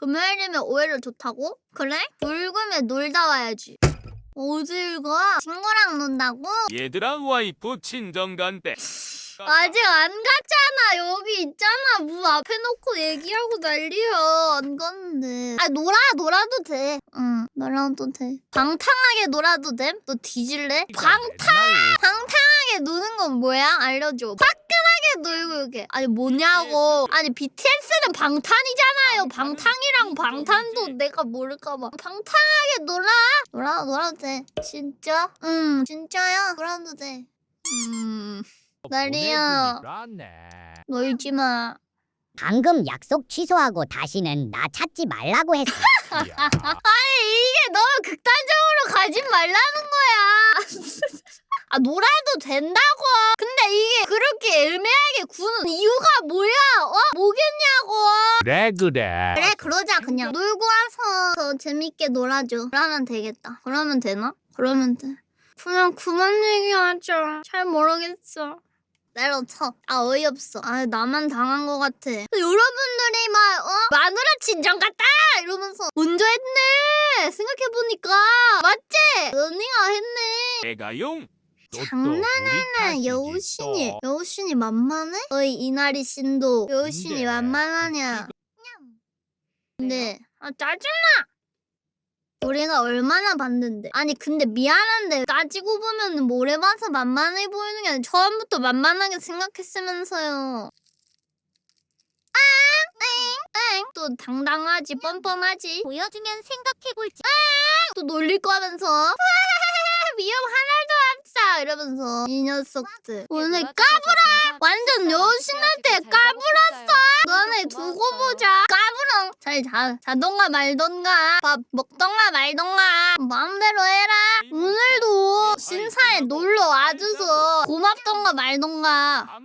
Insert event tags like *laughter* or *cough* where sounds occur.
금요일이면 오히려 좋다고? 그래? 불금에 놀다 와야지. 어딜 가? 친구랑 논다고? 얘들아 와이프 친정 간대. *laughs* 아직 안 갔잖아. 여기 있잖아. 문 앞에 놓고 얘기하고 난리야. 안 갔는데. 아, 놀아, 놀아도 돼. 응, 놀아도 돼. 방탕하게 놀아도 돼? 너 뒤질래? 방탕! 방탕하게 노는 건 뭐야? 알려줘. 화끈하게 놀고 이게. 아니, 뭐냐고. 아니, BTS는 방탄이잖아요. 방탕이랑 방탄도 내가 모를까봐. 방탕하게 놀아. 놀아, 놀아도 돼. 진짜? 응, 진짜야. 놀아도 돼. 음. 나리야. 놀지 마. 방금 약속 취소하고 다시는 나 찾지 말라고 했어. *laughs* 아니 이게 너무 극단적으로 가지 말라는 거야. *laughs* 아 놀아도 된다고. 근데 이게 그렇게 애매하게 구는 이유가 뭐야? 어? 뭐겠냐고. 그래 그래. 그래 그러자 그냥 놀고 와서 더 재밌게 놀아줘. 그러면 되겠다. 그러면 되나? 그러면 돼. 그냥 그만 얘기하자. 잘 모르겠어. 내려쳐. 아 어이없어. 아 나만 당한 것 같아. 여러분들이 막 어? 마누라 친정 갔다 이러면서 먼저 했네. 생각해 보니까 맞지? 언니가 했네. 내가용. 장난하나 여우신이 여우신이 만만해? 어이 이나리 신도 여우신이 만만하냐? 근데 아 짜증나. 우리가 얼마나 봤는데. 아니 근데 미안한데 따지고 보면 모래 봐서 만만해 보이는 게 아니라 처음부터 만만하게 생각했으면서요. 아, 또 당당하지 뻔뻔하지? 보여주면 생각해볼지. 또 놀릴 거면서 이러면서 이 녀석들. 오늘 까불어! 완전 여신한테 까불었어! 너네 두고 보자! 까불어! 잘 자 자던가 말던가! 밥 먹던가 말던가! 마음대로 해라! 오늘도 신사에 놀러 와줘서 고맙던가 말던가.